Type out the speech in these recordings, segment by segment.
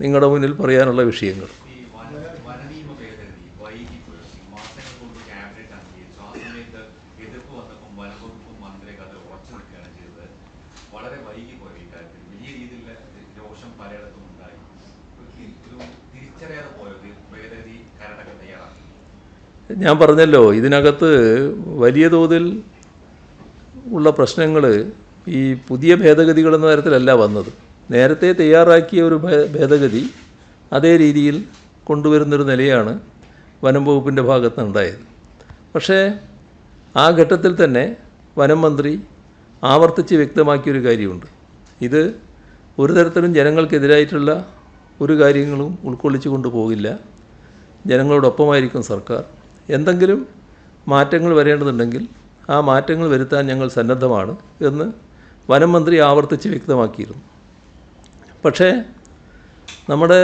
നിങ്ങളുടെ മുന്നിൽ പറയാനുള്ള വിഷയങ്ങൾ. ഞാൻ പറഞ്ഞല്ലോ ഇതിനകത്ത് വലിയ തോതിൽ ഉള്ള പ്രശ്നങ്ങൾ ഈ പുതിയ ഭേദഗതികളെന്ന തരത്തിലല്ല വന്നത്. നേരത്തെ തയ്യാറാക്കിയ ഒരു ഭേദഗതി അതേ രീതിയിൽ കൊണ്ടുവരുന്നൊരു നിലയാണ് വനം വകുപ്പിന്റെ ഭാഗത്ത് ഉണ്ടായത് പക്ഷേ ആ ഘട്ടത്തിൽ തന്നെ വനം മന്ത്രി ആവർത്തിച്ച് വ്യക്തമാക്കിയൊരു കാര്യമുണ്ട്. ഇത് ഒരു തരത്തിലും ജനങ്ങൾക്കെതിരായിട്ടുള്ള ഒരു കാര്യങ്ങളും ഉൾക്കൊള്ളിച്ചു കൊണ്ടുപോകില്ല ജനങ്ങളോടൊപ്പമായിരിക്കും സർക്കാർ. എന്തെങ്കിലും മാറ്റങ്ങൾ വരേണ്ടതുണ്ടെങ്കിൽ ആ മാറ്റങ്ങൾ വരുത്താൻ ഞങ്ങൾ സന്നദ്ധമാണ് എന്ന് വനം മന്ത്രി ആവർത്തിച്ച് വ്യക്തമാക്കിയിരുന്നു. പക്ഷേ നമ്മുടെ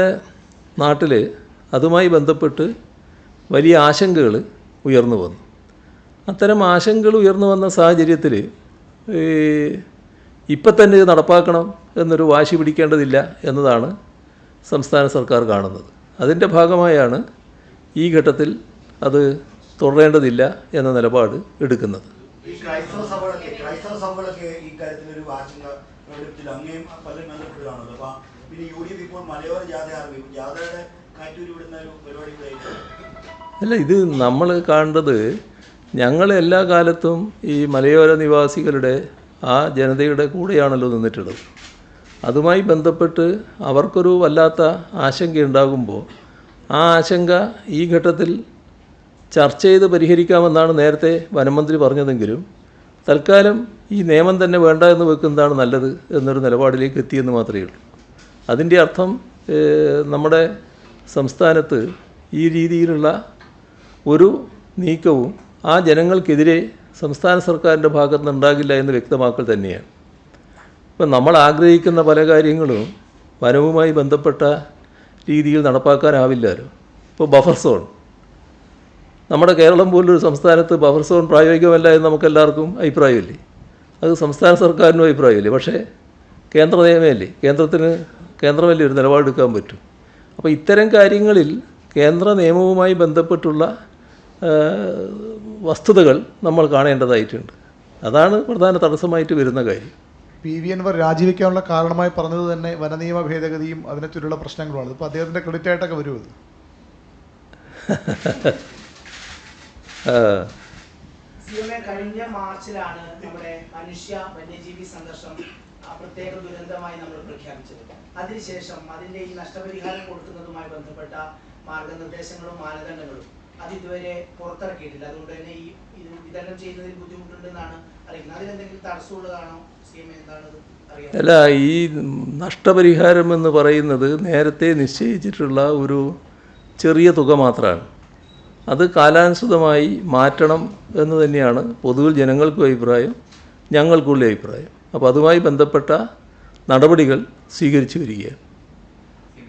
നാട്ടിൽ അതുമായി ബന്ധപ്പെട്ട് വലിയ ആശങ്കകൾ ഉയർന്നു വന്നു. അത്തരം ആശങ്കകൾ ഉയർന്നു വന്ന സാഹചര്യത്തിൽ ഇപ്പം തന്നെ ഇത് നടപ്പാക്കണം എന്നൊരു വാശി പിടിക്കേണ്ടതില്ല എന്നതാണ് സംസ്ഥാന സർക്കാർ കാണുന്നത്. അതിന്റെ ഭാഗമായാണ് ഈ ഘട്ടത്തിൽ അത് തുടരേണ്ടതില്ല എന്ന നിലപാട് എടുക്കുന്നത്. സഭകളൊക്കെ സഭകളൊക്കെ ഒരു പരിപാടി അല്ല ഇത് നമ്മൾ കാണേണ്ടത് ഞങ്ങൾ എല്ലാ കാലത്തും ഈ മലയോര നിവാസികളുടെ ആ ജനതയുടെ കൂടെയാണല്ലോ നിന്നിട്ടുള്ളത്. അതുമായി ബന്ധപ്പെട്ട് അവർക്കൊരു വല്ലാത്ത ആശങ്കയുണ്ടാകുമ്പോൾ ആ ആശങ്ക ഈ ഘട്ടത്തിൽ ചർച്ച ചെയ്ത് പരിഹരിക്കാമെന്നാണ് നേരത്തെ വനമന്ത്രി പറഞ്ഞതെങ്കിലും തൽക്കാലം ഈ നിയമം തന്നെ വേണ്ട എന്ന് വെക്കുന്നതാണ് നല്ലത് എന്നൊരു നിലപാടിലേക്ക് എത്തിയെന്ന് മാത്രമേ ഉള്ളൂ. അതിന്റെ അർത്ഥം നമ്മുടെ സംസ്ഥാനത്ത് ഈ രീതിയിലുള്ള ഒരു നീക്കവും ആ ജനങ്ങൾക്കെതിരെ സംസ്ഥാന സർക്കാരിന്റെ ഭാഗത്ത് നിന്നുണ്ടാകില്ല എന്ന് വ്യക്തമാക്കൽ തന്നെയാണ്. ഇപ്പം നമ്മൾ ആഗ്രഹിക്കുന്ന പല കാര്യങ്ങളും വനവുമായി ബന്ധപ്പെട്ട രീതിയിൽ നടപ്പാക്കാനാവില്ലല്ലോ ഇപ്പോൾ ബഫർ സോൺ നമ്മുടെ കേരളം പോലൊരു സംസ്ഥാനത്ത് ബഫർ സോൺ പ്രായോഗികമല്ല എന്ന് നമുക്കെല്ലാവർക്കും അഭിപ്രായമില്ലേ? അത് സംസ്ഥാന സർക്കാരിനും അഭിപ്രായമില്ലേ? പക്ഷേ കേന്ദ്ര നിയമമല്ലേ? കേന്ദ്രത്തിന് കേന്ദ്രമല്ലേ ഒരു നിലപാടെടുക്കാൻ പറ്റും. അപ്പോൾ ഇത്തരം കാര്യങ്ങളിൽ കേന്ദ്ര നിയമവുമായി ബന്ധപ്പെട്ടുള്ള വസ്തുതകൾ നമ്മൾ കാണേണ്ടതായിട്ടുണ്ട്. അതാണ് പ്രധാന തടസ്സമായിട്ട് വരുന്ന കാര്യം. പി. വി. അൻവർ രാജിവെക്കാനുള്ള കാരണമായി പറഞ്ഞത് തന്നെ വനനിയമ ഭേദഗതിയും അതിനെ ചുറ്റുള്ള പ്രശ്നങ്ങളുമാണ്. ഇപ്പോൾ അദ്ദേഹത്തിന്റെ ക്രെഡിറ്റ് ആയിട്ടൊക്കെ വരും അത് കഴിഞ്ഞ മാർച്ചിലാണ് നമ്മുടെ മനുഷ്യ വന്യജീവി സംഘർഷം പ്രത്യേക ദുരന്തമായി നമ്മൾ പ്രഖ്യാപിച്ചത്. അതിനുശേഷം അതിന്റെ ഈ നഷ്ടപരിഹാരം കൊടുക്കുന്നതുമായി ബന്ധപ്പെട്ട മാർഗനിർദ്ദേശങ്ങളും മാനദണ്ഡങ്ങളും അത് ഇതുവരെ പുറത്തിറക്കിയിട്ടില്ല. അതുകൊണ്ട് തന്നെ ഈ ഇത് വിതരണം ചെയ്യുന്നതിൽ ബുദ്ധിമുട്ടുണ്ടെന്നാണ് അറിയുന്നത്. അതിലെന്തെങ്കിലും തടസ്സമുള്ളതാണോ സി എം എന്താണത് അല്ല ഈ നഷ്ടപരിഹാരം എന്ന് പറയുന്നത് നേരത്തെ നിശ്ചയിച്ചിട്ടുള്ള ഒരു ചെറിയ തുക മാത്രമാണ്. അത് കാലാനുസൃതമായി മാറ്റണം എന്ന് തന്നെയാണ് പൊതുവിൽ ജനങ്ങൾക്കും അഭിപ്രായം ഞങ്ങൾക്കുള്ള അഭിപ്രായം. അപ്പോൾ അതുമായി ബന്ധപ്പെട്ട നടപടികൾ സ്വീകരിച്ചു വരികയാണ്. ഈ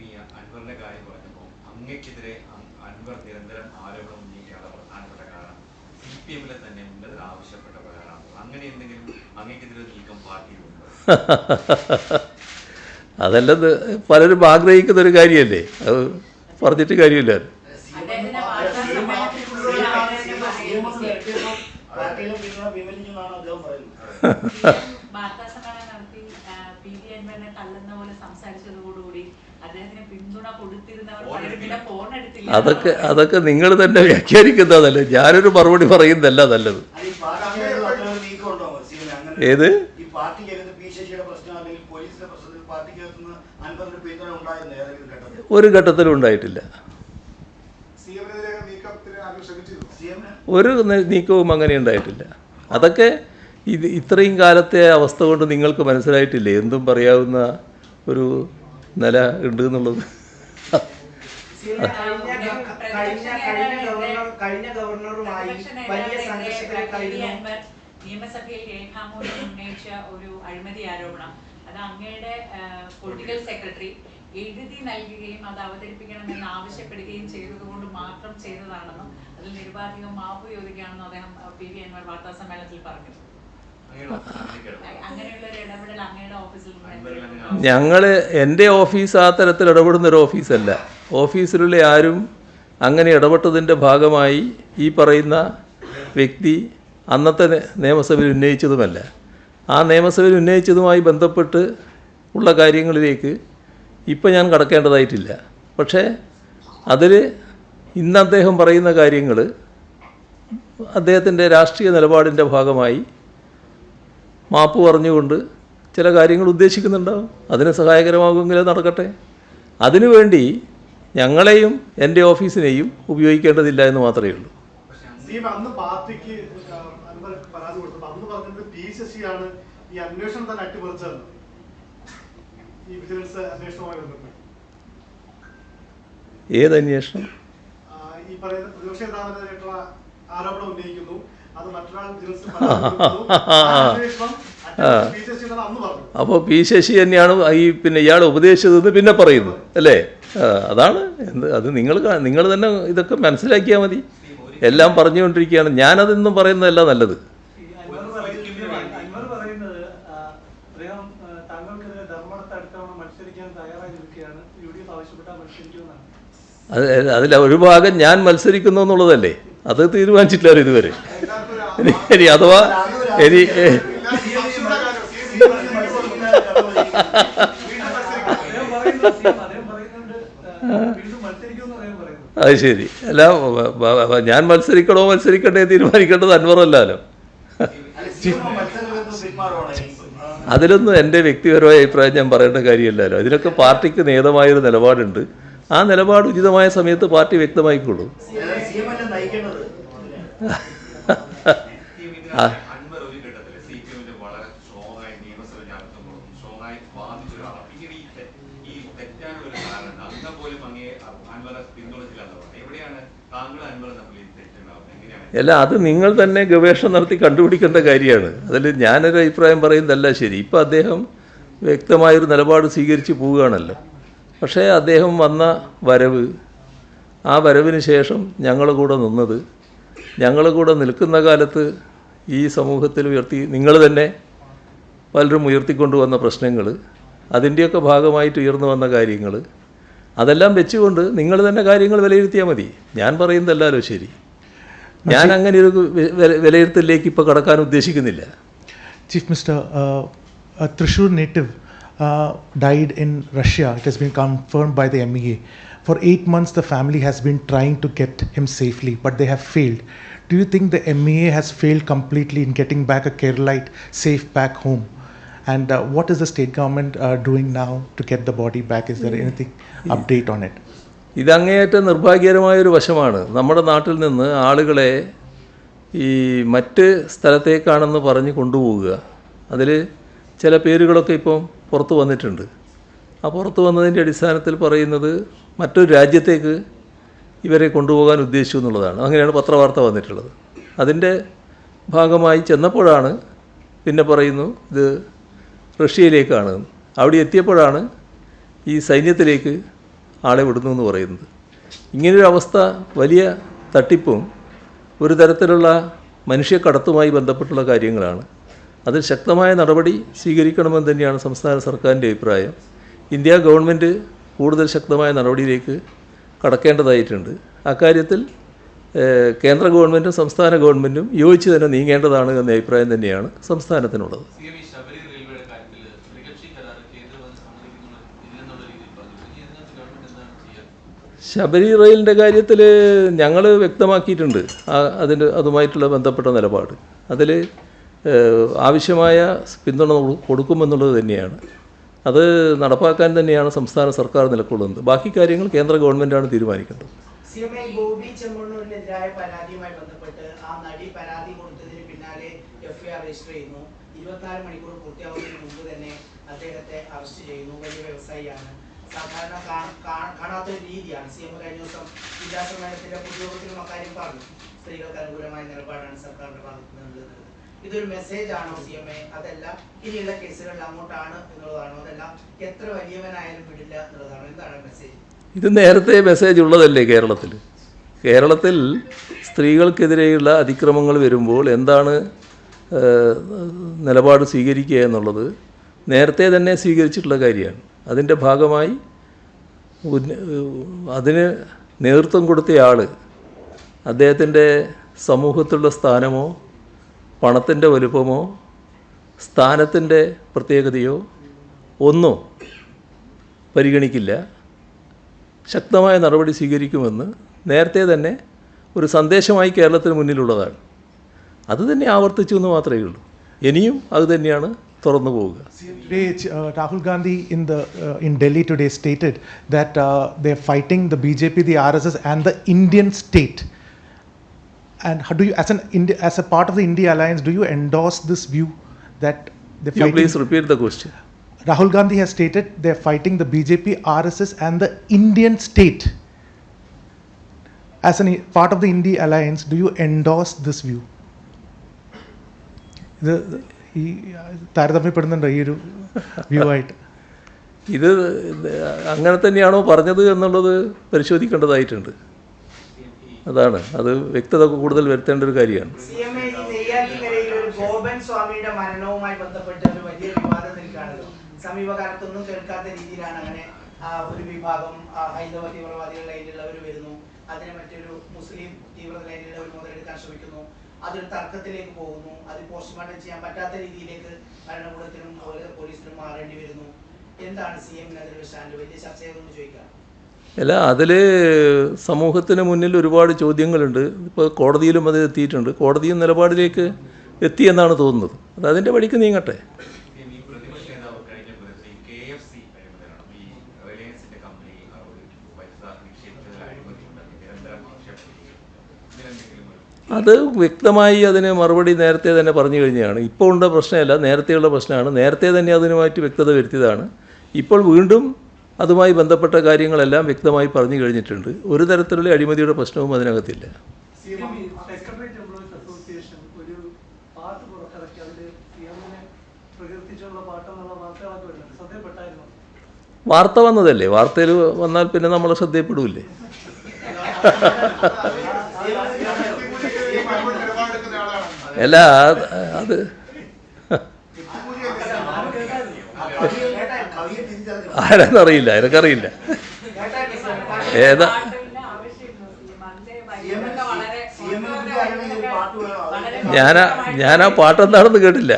പലരും ആഗ്രഹിക്കുന്ന ഒരു കാര്യമല്ലേ? അത് പറഞ്ഞിട്ട് കാര്യമില്ല. അതൊക്കെ അതൊക്കെ നിങ്ങൾ തന്നെ വ്യാഖ്യാനിക്കുന്നതല്ലേ? ഞാനൊരു മറുപടി പറയുന്നതല്ല നല്ലത്. ഏത്? ഒരു ഘട്ടത്തിലും ഉണ്ടായിട്ടില്ല. ഒരു നീക്കവും അങ്ങനെ ഉണ്ടായിട്ടില്ല. അതൊക്കെ ഇത് ഇത്രയും കാലത്തെ അവസ്ഥ കൊണ്ട് നിങ്ങൾക്ക് മനസ്സിലായിട്ടില്ലേ? എന്തും പറയാവുന്ന ഒരു നില ഉണ്ട് എന്നുള്ളത്. കഴിഞ്ഞ ഗവർണറുമായി വലിയ സംഘർഷത്തിലേക്കായിരുന്നു നിയമസഭയിൽ രേഖാമൂലം ഉന്നയിച്ച ഒരു അഴിമതി ആരോപണം. അത് അങ്ങയുടെ പൊളിറ്റിക്കൽ സെക്രട്ടറി എഴുതി നൽകുകയും അത് അവതരിപ്പിക്കണമെന്ന് ആവശ്യപ്പെടുകയും ചെയ്തതുകൊണ്ട് മാത്രം ചെയ്തതാണെന്നും അതിൽ നിരുപാധികം മാപ്പ് ചോദിക്കുകയാണെന്നും അദ്ദേഹം പി. വി. അൻവർ വാർത്താ സമ്മേളനത്തിൽ പറഞ്ഞു. ഞങ്ങൾ എന്റെ ഓഫീസ് ആ തരത്തിൽ ഇടപെടുന്ന ഒരു ഓഫീസല്ല. ഓഫീസിലുള്ള ആരും അങ്ങനെ ഇടപെട്ടതിന്റെ ഭാഗമായി ഈ പറയുന്ന വ്യക്തി അന്നത്തെ നിയമസഭയിൽ ഉന്നയിച്ചതുമല്ല. ആ നിയമസഭയിൽ ഉന്നയിച്ചതുമായി ബന്ധപ്പെട്ട് ഉള്ള കാര്യങ്ങളിലേക്ക് ഇപ്പം ഞാൻ കടക്കേണ്ടതായിട്ടില്ല. പക്ഷേ അതിൽ ഇന്ന് അദ്ദേഹം പറയുന്ന കാര്യങ്ങൾ അദ്ദേഹത്തിന്റെ രാഷ്ട്രീയ നിലപാടിന്റെ ഭാഗമായി മാപ്പ് പറഞ്ഞുകൊണ്ട് ചില കാര്യങ്ങൾ ഉദ്ദേശിക്കുന്നുണ്ടാവും. അതിന് സഹായകരമാകുമെങ്കിൽ അത് നടക്കട്ടെ. അതിനുവേണ്ടി ഞങ്ങളെയും എന്റെ ഓഫീസിനെയും ഉപയോഗിക്കേണ്ടതില്ല എന്ന് മാത്രമേ ഉള്ളൂ. ഏത് അന്വേഷണം? ഈ പറയുന്ന പ്രതിപക്ഷ നേതാവിനെതിരായിട്ടുള്ള ആരോപണം ഉന്നയിക്കുന്നു. അപ്പോൾ പി ശശി തന്നെയാണ് ഈ പിന്നെ ഇയാൾ ഉപദേശിച്ചതെന്ന് പിന്നെ പറയുന്നു അല്ലേ? അതാണ് എന്ത് അത് നിങ്ങൾ നിങ്ങൾ തന്നെ ഇതൊക്കെ മനസ്സിലാക്കിയാൽ മതി എല്ലാം പറഞ്ഞുകൊണ്ടിരിക്കുകയാണ് ഞാനതെന്നും പറയുന്നതല്ല നല്ലത് അതിൽ ഒരു ഭാഗം ഞാൻ മത്സരിക്കുന്നു എന്നുള്ളതല്ലേ അത് തീരുമാനിച്ചിട്ടില്ല ഇതുവരെ ഇനി ഇനി അഥവാ ഇനി അത് ശരി. അല്ല ഞാൻ മത്സരിക്കണോ മത്സരിക്കണ്ടേ തീരുമാനിക്കേണ്ടത് അൻവറല്ലോ അതിലൊന്നും എന്റെ വ്യക്തിപരമായ അഭിപ്രായം ഞാൻ പറയേണ്ട കാര്യമല്ലല്ലോ. ഇതിലൊക്കെ പാർട്ടിക്ക് നേതമായൊരു നിലപാടുണ്ട്. ആ നിലപാട് ഉചിതമായ സമയത്ത് പാർട്ടി വ്യക്തമായിക്കോളൂ ആ. അൻവർ ഒരു ഘട്ടത്തിൽ സി പി എമ്മിന്റെ വളരെ സ്ട്രോങ് ആയി നിയമസഭയിൽ അർത്ഥങ്ങളും സ്ട്രോങ് ആയി വാദിച്ച ഒരാളാണ് പിന്നീട് ഈ തെ- ഈ തെറ്റാനുള്ള ഒരു കാരണം അന്ന് പോലും അങ്ങേ അൻവറെ പിന്തുണച്ചില്ല എന്ന് പറഞ്ഞു എവിടെയാണ് താങ്കൾ അൻവർ തമ്മിൽ ഈ തെറ്റുണ്ടാവുന്നത് എങ്ങനെയാണ് അല്ല അത് നിങ്ങൾ തന്നെ ഗവേഷണം നടത്തി കണ്ടുപിടിക്കേണ്ട കാര്യമാണ്. അതിൽ ഞാനൊരു അഭിപ്രായം പറയുന്നതല്ല ശരി. ഇപ്പം അദ്ദേഹം വ്യക്തമായൊരു നിലപാട് സ്വീകരിച്ച് പോവുകയാണല്ലോ. പക്ഷേ അദ്ദേഹം വന്ന വരവ് ആ വരവിന് ശേഷം ഞങ്ങൾ കൂടെ നിന്നത് ഞങ്ങൾ കൂടെ നിൽക്കുന്ന കാലത്ത് ഈ സമൂഹത്തിൽ ഉയർത്തി നിങ്ങൾ തന്നെ പലരും ഉയർത്തിക്കൊണ്ടുവന്ന പ്രശ്നങ്ങൾ അതിന്റെയൊക്കെ ഭാഗമായിട്ട് ഉയർന്നു വന്ന കാര്യങ്ങൾ അതെല്ലാം വെച്ചുകൊണ്ട് നിങ്ങൾ തന്നെ കാര്യങ്ങൾ വിലയിരുത്തിയാൽ മതി ഞാൻ പറയുന്നതല്ലല്ലോ ശരി ഞാൻ അങ്ങനെ ഒരു വിലയിരുത്തലിലേക്ക് ഇപ്പോൾ കടക്കാൻ ഉദ്ദേശിക്കുന്നില്ല Minister, uh, a Trishur native uh, died in Russia. It has been confirmed by the MEA. For eight months, the family has been trying to get him safely, but they have failed. Do you think the MEA has failed completely in getting back a Keralite safe back home? And uh, what is the state government uh, doing now to get the body back? Is there anything update on it? ഇത് അങ്ങേയറ്റം നിർഭാഗ്യകരമായൊരു വശമാണ്. നമ്മുടെ നാട്ടിൽ നിന്ന് ആളുകളെ ഈ മറ്റ് സ്ഥലത്തേക്കാണെന്ന് പറഞ്ഞ് കൊണ്ടുപോവുക. അതിൽ ചില പേരുകളൊക്കെ ഇപ്പം പുറത്തു വന്നിട്ടുണ്ട്. ആ പുറത്തു വന്നതിന്റെ അടിസ്ഥാനത്തിൽ പറയുന്നത് മറ്റൊരു രാജ്യത്തേക്ക് ഇവരെ കൊണ്ടുപോകാൻ ഉദ്ദേശിച്ചു എന്നുള്ളതാണ്. അങ്ങനെയാണ് പത്രവാർത്ത വന്നിട്ടുള്ളത്. അതിന്റെ ഭാഗമായി ചെന്നപ്പോഴാണ് പിന്നെ പറയുന്നു ഇത് റഷ്യയിലേക്കാണ്. അവിടെ എത്തിയപ്പോഴാണ് ഈ സൈന്യത്തിലേക്ക് ആളെ വിടുന്നു എന്ന് പറയുന്നത്. ഇങ്ങനൊരു അവസ്ഥ വലിയ തട്ടിപ്പും ഒരു തരത്തിലുള്ള മനുഷ്യക്കടത്തുമായി ബന്ധപ്പെട്ടുള്ള കാര്യങ്ങളാണ്. അതിൽ ശക്തമായ നടപടി സ്വീകരിക്കണമെന്ന് തന്നെയാണ് സംസ്ഥാന സർക്കാരിന്റെ അഭിപ്രായം. ഇന്ത്യ ഗവൺമെന്റ് കൂടുതൽ ശക്തമായ നടപടിയിലേക്ക് കടക്കേണ്ടതായിട്ടുണ്ട്. അക്കാര്യത്തിൽ കേന്ദ്ര ഗവൺമെന്റും സംസ്ഥാന ഗവൺമെന്റും യോജിച്ച് തന്നെ നീങ്ങേണ്ടതാണ് എന്ന അഭിപ്രായം തന്നെയാണ് സംസ്ഥാനത്തിനുള്ളത് സി എം ഈ ശബരി റെയിൽവേയുടെ കാര്യത്തിൽ ത്രികക്ഷി കരാർ കേന്ദ്രം അത് സമ്മതിക്കുന്നുള്ള ഇല്ലെന്നുള്ള രീതിയിൽ പറഞ്ഞു ഇനി ഇതിനകത്ത് ഗവൺമെന്റ് എന്താണ് ചെയ്യുക ശബരി റെയിലിന്റെ കാര്യത്തിൽ ഞങ്ങൾ വ്യക്തമാക്കിയിട്ടുണ്ട്. അതിന്റെ അതുമായിട്ടുള്ള ബന്ധപ്പെട്ട നിലപാട്. അതിൽ ആവശ്യമായ പിന്തുണ കൊടുക്കുമെന്നുള്ളത് തന്നെയാണ്. അത് നടപ്പാക്കാൻ തന്നെയാണ് സംസ്ഥാന സർക്കാർ നിലകൊള്ളുന്നത് ബാക്കി കാര്യങ്ങൾ കേന്ദ്ര ഗവൺമെന്റാണ് ചെയ്യുന്നു. ഇരുപത്തിനാല് മണിക്കൂർ തന്നെ അദ്ദേഹത്തെ അറസ്റ്റ് ചെയ്യുന്നു. വലിയ വ്യവസായിയാണ്. സാധാരണ കാ- കാ- കാണാത്ത ഒരു രീതിയാണ്. സി എം കഴിഞ്ഞ ദിവസം ജില്ലാ സമ്മേളനത്തിന്റെ പൊതുയോഗത്തിലും അക്കാര്യം പറഞ്ഞു. സ്ത്രീകൾക്ക് അനുകൂലമായ നിലപാടാണ് സർക്കാരിന്റെ ഭാഗത്ത് നിന്ന് എന്നുള്ളത്. ഇതൊരു മെസ്സേജ് ആണോ സി എം എ? അതല്ല ഇനിയുള്ള കേസുകളിൽ അങ്ങോട്ടാണ് എന്നുള്ളതാണോ? അതല്ല എത്ര വലിയവനായാലും വിടില്ല എന്നുള്ളതാണോ? എന്താണ് മെസ്സേജ് ഇത് നേരത്തെ മെസ്സേജ് ഉള്ളതല്ലേ കേരളത്തിൽ? കേരളത്തിൽ സ്ത്രീകൾക്കെതിരെയുള്ള അതിക്രമങ്ങൾ വരുമ്പോൾ എന്താണ് നിലപാട് സ്വീകരിക്കുക എന്നുള്ളത് നേരത്തെ തന്നെ സ്വീകരിച്ചിട്ടുള്ള കാര്യമാണ്. അതിന്റെ ഭാഗമായി അതിന് നേതൃത്വം കൊടുത്തയാൾ അദ്ദേഹത്തിന്റെ സമൂഹത്തിലുള്ള സ്ഥാനമോ പണത്തിന്റെ വലുപ്പമോ സ്ഥാനത്തിന്റെ പ്രത്യേകതയോ ഒന്നും പരിഗണിക്കില്ല. ശക്തമായ നടപടി സ്വീകരിക്കുമെന്ന് നേരത്തെ തന്നെ ഒരു സന്ദേശമായി കേരളത്തിന് മുന്നിലുള്ളതാണ്. അത് തന്നെ ആവർത്തിച്ചു എന്ന് മാത്രമേ ഉള്ളൂ. ഇനിയും അത് തന്നെയാണ് തുറന്നു പോവുക Today, uh, Rahul Gandhi in the uh, in Delhi today stated that uh, they're fighting the BJP, the RSS, and the Indian state. And how do you, as an Indi- as a part of the India alliance, do you endorse this view that they're you fighting? Please repeat the question Rahul Gandhi has stated they're fighting the BJP, RSS, and the Indian state. As a part of the India alliance, do you endorse this view? ഇത് ഈ താരതമ്യപ്പെടുന്നുണ്ടോ ഈ ഒരു view ആയിട്ട് ഇത് അങ്ങനെ തന്നെയാണോ പറഞ്ഞത് എന്നുള്ളത് പരിശോധിക്കേണ്ടതായിട്ടുണ്ട്. അതാണ്. അത് വ്യക്തത കൂടുതൽ വരുത്തേണ്ട ഒരു കാര്യമാണ്. ഗോപൻ സ്വാമിയുടെ മരണവുമായി ബന്ധപ്പെട്ട് ഒരു വലിയ സമീപകാലത്തൊന്നും കേൾക്കാത്ത രീതിയിലാണ് അങ്ങനെ ഒരു വിഭാഗം ഹൈന്ദവ തീവ്രവാദികൾ ലൈനിലുള്ളവർ വരുന്നു. അതിനെ മറ്റൊരു മുസ്ലിം തീവ്രത ലൈനിലുള്ളവർ മുതലെടുക്കാൻ ശ്രമിക്കുന്നു. അതൊരു തർക്കത്തിലേക്ക് പോകുന്നു. അത് പോസ്റ്റ്മോർട്ടം ചെയ്യാൻ പറ്റാത്ത രീതിയിലേക്ക് ഭരണകൂടത്തിനും അതുപോലെ പോലീസിനും മാറേണ്ടി വരുന്നു. എന്താണ് സി എം അതിലൊരു സ്റ്റാൻഡ് വലിയ ചർച്ചയൊന്നും ചോദിക്കാം. അല്ല അതിൽ സമൂഹത്തിന് മുന്നിൽ ഒരുപാട് ചോദ്യങ്ങളുണ്ട്. ഇപ്പോൾ കോടതിയിലും അത് എത്തിയിട്ടുണ്ട്. കോടതിയും നിലപാടിലേക്ക് എത്തിയെന്നാണ് തോന്നുന്നത്. അത് അതിന്റെ വഴിക്ക് നീങ്ങട്ടെ. നിരന്തരം അത് വ്യക്തമായി അതിന് മറുപടി നേരത്തെ തന്നെ പറഞ്ഞു കഴിഞ്ഞതാണ്. ഇപ്പോൾ ഉള്ള പ്രശ്നമല്ല നേരത്തെയുള്ള പ്രശ്നമാണ്. നേരത്തെ തന്നെ അതിനുമായിട്ട് വ്യക്തത വരുത്തിയതാണ്. ഇപ്പോൾ വീണ്ടും അതുമായി ബന്ധപ്പെട്ട കാര്യങ്ങളെല്ലാം വ്യക്തമായി പറഞ്ഞു കഴിഞ്ഞിട്ടുണ്ട്. ഒരു തരത്തിലുള്ള അഴിമതിയുടെ പ്രശ്നവും അതിനകത്തില്ല. വാർത്ത വന്നതല്ലേ? വാർത്തയിൽ വന്നാൽ പിന്നെ നമ്മൾ ശ്രദ്ധയപ്പെടൂലേ അല്ല അത്. ആരാന്നറിയില്ല എനിക്കറിയില്ല ഏതാ? ഞാനാ ഞാനാ പാട്ടെന്താണെന്ന് കേട്ടില്ല.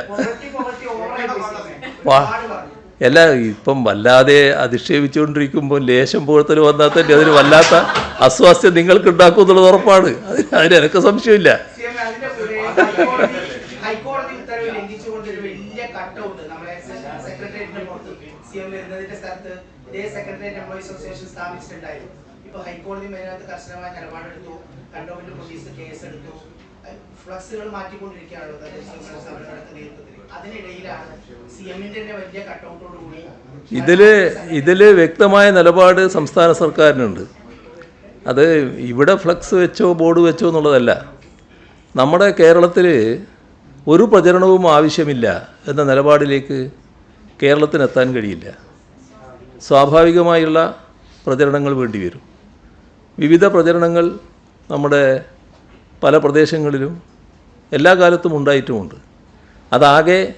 അല്ല ഇപ്പം വല്ലാതെ അധിക്ഷേപിച്ചുകൊണ്ടിരിക്കുമ്പോൾ ലേശം പുകഴ്ത്തൽ വന്നാൽ തന്നെ അതിന് വല്ലാത്ത അസ്വാസ്ഥ്യം നിങ്ങൾക്ക് ഉണ്ടാക്കും എന്നുള്ളത് ഉറപ്പാണ്. അതിന് അതിന് എനിക്ക് സംശയമില്ല. ഹൈക്കോടതി ഉത്തരവ് ലംഘിച്ചുകൊണ്ട് ഒരു വലിയ കട്ടൗട്ട് നമ്മുടെ സെക്രട്ടേറിയറ്റിന്റെ പുറത്ത് സി എം വരുന്നതിന്റെ സ്ഥലത്ത് ഇതേ സെക്രട്ടേറിയറ്റ് എംപ്ലോയീസ് അസോസിയേഷൻ സ്ഥാപിച്ചിട്ടുണ്ടായിരുന്നു. ഇപ്പൊ ഹൈക്കോടതി അതിനകത്ത് കർശനമായ നിലപാടെടുത്തു കണ്ടോമെന്റ് പോലീസ് കേസെടുത്തു ഫ്ലക്സുകൾ മാറ്റിക്കൊണ്ടിരിക്കുകയാണല്ലോ തദ്ദേശ സ്ഥാപനങ്ങളുടെ നേതൃത്വത്തിൽ. അതിനിടയിലാണ് സി എമ്മിന്റെ വലിയ കട്ടൗട്ടോട് കൂടി ഇതിൽ ഇതിൽ വ്യക്തമായ നിലപാട് സംസ്ഥാന സർക്കാരിനുണ്ട്. അത് ഇവിടെ ഫ്ലക്സ് വെച്ചോ ബോർഡ് വെച്ചോ എന്നുള്ളതല്ല. നമ്മുടെ കേരളത്തിൽ ഒരു പ്രചരണവും ആവശ്യമില്ല എന്ന നിലപാടിലേക്ക് കേരളത്തിനെത്താൻ കഴിയില്ല. സ്വാഭാവികമായുള്ള പ്രചരണങ്ങൾ വേണ്ടിവരും വിവിധ പ്രചരണങ്ങൾ നമ്മുടെ പല പ്രദേശങ്ങളിലും എല്ലാ കാലത്തും ഉണ്ടായിട്ടുമുണ്ട്. അതാകെ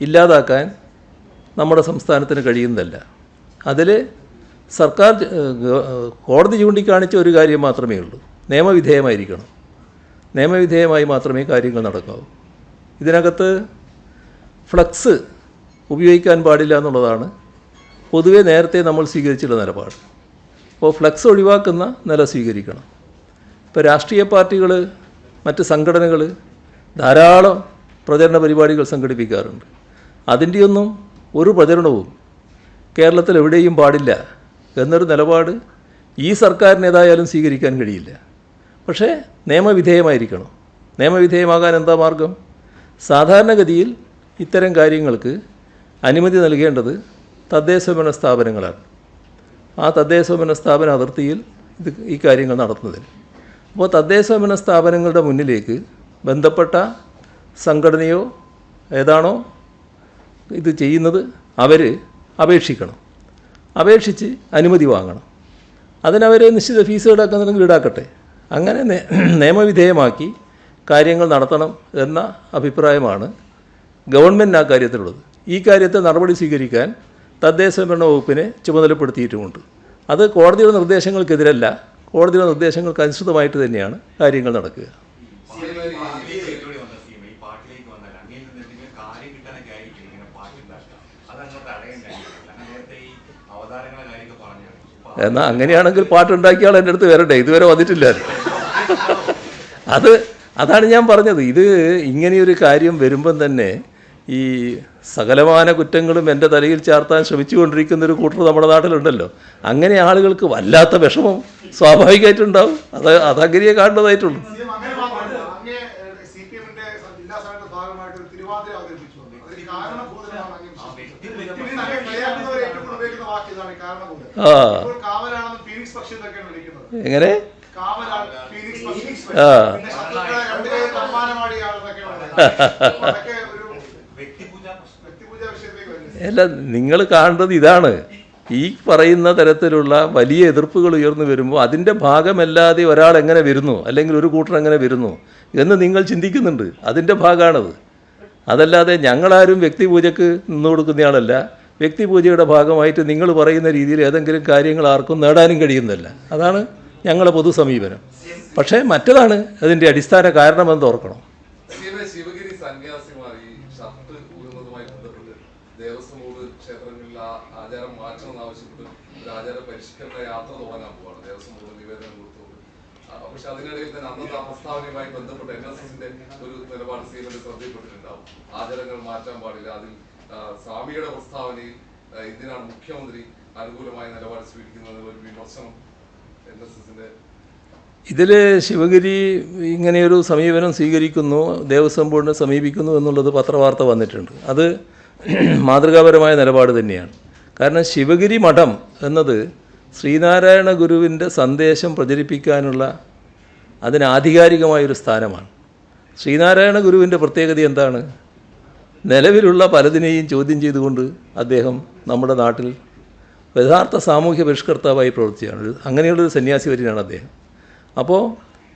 ഇല്ലാതാക്കാൻ നമ്മുടെ സംസ്ഥാനത്തിന് കഴിയുന്നതല്ല. അതിൽ സർക്കാർ കോടതി ചൂണ്ടിക്കാണിച്ച ഒരു കാര്യം മാത്രമേ ഉള്ളൂ. നിയമവിധേയമായിരിക്കണം. നിയമവിധേയമായി മാത്രമേ കാര്യങ്ങൾ നടക്കാവൂ. ഇതിനകത്ത് ഫ്ലക്സ് ഉപയോഗിക്കാൻ പാടില്ല എന്നുള്ളതാണ് പൊതുവെ നേരത്തെ നമ്മൾ സ്വീകരിച്ചിട്ടുള്ള നിലപാട്. അപ്പോൾ ഫ്ലക്സ് ഒഴിവാക്കുന്ന നില സ്വീകരിക്കണം. ഇപ്പോൾ രാഷ്ട്രീയ പാർട്ടികൾ മറ്റ് സംഘടനകൾ ധാരാളം പ്രചരണ പരിപാടികൾ സംഘടിപ്പിക്കാറുണ്ട്. അതിന്റെയൊന്നും ഒരു പ്രചരണവും കേരളത്തിൽ എവിടെയും പാടില്ല എന്നൊരു നിലപാട് ഈ സർക്കാരിനേതായാലും സ്വീകരിക്കാൻ കഴിയില്ല. പക്ഷേ നിയമവിധേയമായിരിക്കണം. നിയമവിധേയമാകാൻ എന്താ മാർഗം? സാധാരണഗതിയിൽ ഇത്തരം കാര്യങ്ങൾക്ക് അനുമതി നൽകേണ്ടത് തദ്ദേശഭരണ സ്ഥാപനങ്ങളാണ് ആ തദ്ദേശഭരണ സ്ഥാപന അതിർത്തിയിൽ ഇത് ഈ കാര്യങ്ങൾ നടത്തുന്നതിന്. അപ്പോൾ തദ്ദേശഭരണ സ്ഥാപനങ്ങളുടെ മുന്നിലേക്ക് ബന്ധപ്പെട്ട സംഘടനയോ ഏതാണോ ഇത് ചെയ്യുന്നത് അവർ അപേക്ഷിക്കണം. അപേക്ഷിച്ച് അനുമതി വാങ്ങണം. അതിനവർ നിശ്ചിത ഫീസ് ഈടാക്കുന്നുണ്ടെങ്കിൽ ഈടാക്കട്ടെ. അങ്ങനെ നിയമവിധേയമാക്കി കാര്യങ്ങൾ നടത്തണം എന്ന അഭിപ്രായമാണ് ഗവൺമെന്റ് ആ കാര്യത്തിലുള്ളത്. ഈ കാര്യത്തെ നടപടി സ്വീകരിക്കാൻ തദ്ദേശ ഭരണ വകുപ്പിനെ ചുമതലപ്പെടുത്തിയിട്ടുമുണ്ട്. അത് കോടതിയുടെ നിർദ്ദേശങ്ങൾക്കെതിരല്ല കോടതിയുടെ നിർദ്ദേശങ്ങൾക്ക് അനുസൃതമായിട്ട് തന്നെയാണ് കാര്യങ്ങൾ നടക്കുക പാട്ടിലേക്ക് വെല്ലുവിളി വന്ന സീമ ഈ പാട്ടിലേക്ക് വന്നാൽ അങ്ങയിൽ നിന്ന് എന്തെങ്കിലും കാര്യം കിട്ടാനൊക്കെ ആയിരിക്കും ഇങ്ങനെ പാട്ടുണ്ടാക്കുക അതങ്ങോട്ട് അടയാൻ കഴിയില്ല അങ്ങനെ നേരത്തെ ഈ അവതാരങ്ങളെ കാര്യമൊക്കെ പറഞ്ഞു എന്നാൽ അങ്ങനെയാണെങ്കിൽ പാട്ടുണ്ടാക്കിയ ആൾ എന്റെ അടുത്ത് വരട്ടെ. ഇതുവരെ വന്നിട്ടില്ല. അത് അതാണ് ഞാൻ പറഞ്ഞത്. ഇത് ഇങ്ങനെയൊരു കാര്യം വരുമ്പം തന്നെ ഈ സകലമാന കുറ്റങ്ങളും എന്റെ തലയിൽ ചാർത്താൻ ശ്രമിച്ചുകൊണ്ടിരിക്കുന്ന ഒരു കൂട്ടർ നമ്മുടെ നാട്ടിലുണ്ടല്ലോ. അങ്ങനെ ആളുകൾക്ക് വല്ലാത്ത വിഷമം സ്വാഭാവികമായിട്ടുണ്ടാവും. അത് അതങ്ങനെയേ കാണേണ്ടതായിട്ടുള്ളൂ ആ. എങ്ങനെ? ആ. അല്ല നിങ്ങൾ കാണേണ്ടത് ഇതാണ്. ഈ പറയുന്ന തരത്തിലുള്ള വലിയ എതിർപ്പുകൾ ഉയർന്നു വരുമ്പോൾ അതിന്റെ ഭാഗമല്ലാതെ ഒരാൾ എങ്ങനെ വരുന്നു? അല്ലെങ്കിൽ ഒരു കൂട്ടർ എങ്ങനെ വരുന്നു? എന്ന് നിങ്ങൾ ചിന്തിക്കുന്നുണ്ട്. അതിന്റെ ഭാഗമാണത്. അതല്ലാതെ ഞങ്ങളാരും വ്യക്തിപൂജക്ക് നിന്ന് കൊടുക്കുന്നയാളല്ല. വ്യക്തിപൂജയുടെ ഭാഗമായിട്ട് നിങ്ങൾ പറയുന്ന രീതിയിൽ ഏതെങ്കിലും കാര്യങ്ങൾ ആർക്കും നേടാനും കഴിയുന്നില്ല അതാണ് ഞങ്ങളുടെ പൊതു സമീപനം പക്ഷേ മറ്റതാണ് അതിന്റെ അടിസ്ഥാന കാരണമെന്ന് ഓർക്കണം. ശിവഗിരി സന്യാസിമാർ ഈ ദേവസ്വം ബോർഡ് ആചാരം മാറ്റണമെന്ന് ആവശ്യപ്പെട്ട് യാത്ര ദേവസ്വം പ്രസ്താവനയുമായി ഒരു നിലപാട് ആചാരങ്ങൾ മാറ്റാൻ പാടില്ല. അതിൽ മുഖ്യമന്ത്രി അനുകൂലമായ നിലപാട് സ്വീകരിക്കുന്നത് ഒരു വിമർശനം ഇതിൽ ശിവഗിരി ഇങ്ങനെയൊരു സമീപനം സ്വീകരിക്കുന്നു ദേവസ്വം ബോർഡിനെ സമീപിക്കുന്നു എന്നുള്ളത് പത്രവാർത്ത വന്നിട്ടുണ്ട്. അത് മാതൃകാപരമായ നിലപാട് തന്നെയാണ്. കാരണം ശിവഗിരി മഠം എന്നത് ശ്രീനാരായണ ഗുരുവിന്റെ സന്ദേശം പ്രചരിപ്പിക്കാനുള്ള അതിന് ആധികാരികമായൊരു സ്ഥാനമാണ്. ശ്രീനാരായണ ഗുരുവിന്റെ പ്രത്യേകത എന്താണ്? നിലവിലുള്ള പലതിനെയും ചോദ്യം ചെയ്തുകൊണ്ട് അദ്ദേഹം നമ്മുടെ നാട്ടിൽ യഥാർത്ഥ സാമൂഹ്യ പരിഷ്കർത്താവായി പ്രവർത്തിക്കുകയാണ്. അങ്ങനെയുള്ളൊരു സന്യാസി വരികയാണ് അദ്ദേഹം. അപ്പോൾ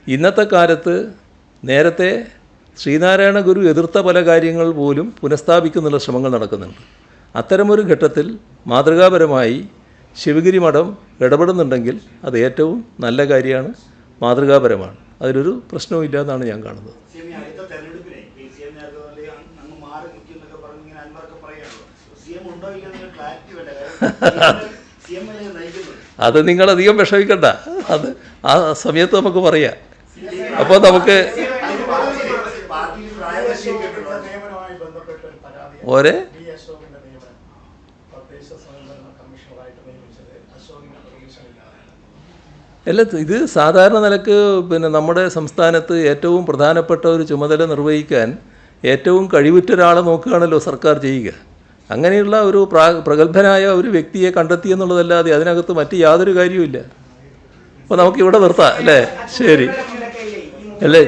ഇന്നത്തെ കാലത്ത് നേരത്തെ ശ്രീനാരായണ ഗുരു എതിർത്ത പല കാര്യങ്ങൾ പോലും പുനഃസ്ഥാപിക്കുന്നുള്ള ശ്രമങ്ങൾ നടക്കുന്നുണ്ട്. അത്തരമൊരു ഘട്ടത്തിൽ മാതൃകാപരമായി ശിവഗിരി മഠം ഇടപെടുന്നുണ്ടെങ്കിൽ അത് ഏറ്റവും നല്ല കാര്യമാണ് മാതൃകാപരമാണ്. അതിലൊരു പ്രശ്നവും ഇല്ല ഞാൻ കാണുന്നത് സി എം അടുത്ത തെരഞ്ഞെടുപ്പിനെ പി സി എം നേരത്തെ പറഞ്ഞ അങ്ങ് മാറി നിൽക്കും എന്നൊക്കെ പറഞ്ഞ് ഇങ്ങനെ ഇല്ല നിങ്ങൾ അധികം അത് വിഷമിക്കണ്ട. അത് ആ സമയത്ത് നമുക്ക് പറയാം. അപ്പോൾ നമുക്ക് ഒരേ അല്ല ഇത് സാധാരണ നിലയ്ക്ക് പിന്നെ നമ്മുടെ സംസ്ഥാനത്ത് ഏറ്റവും പ്രധാനപ്പെട്ട ഒരു ചുമതല നിർവഹിക്കാൻ ഏറ്റവും കഴിവുറ്റ ഒരാളെ നോക്കുകയാണല്ലോ സർക്കാർ ചെയ്യുക. അങ്ങനെയുള്ള ഒരു പ്രാ പ്രഗത്ഭനായ ഒരു വ്യക്തിയെ കണ്ടെത്തി എന്നുള്ളതല്ലാതെ അതിനകത്ത് മറ്റു യാതൊരു കാര്യവുമില്ല. അപ്പോൾ നമുക്കിവിടെ നിർത്താം അല്ലേ? ശരി. അല്ലേ?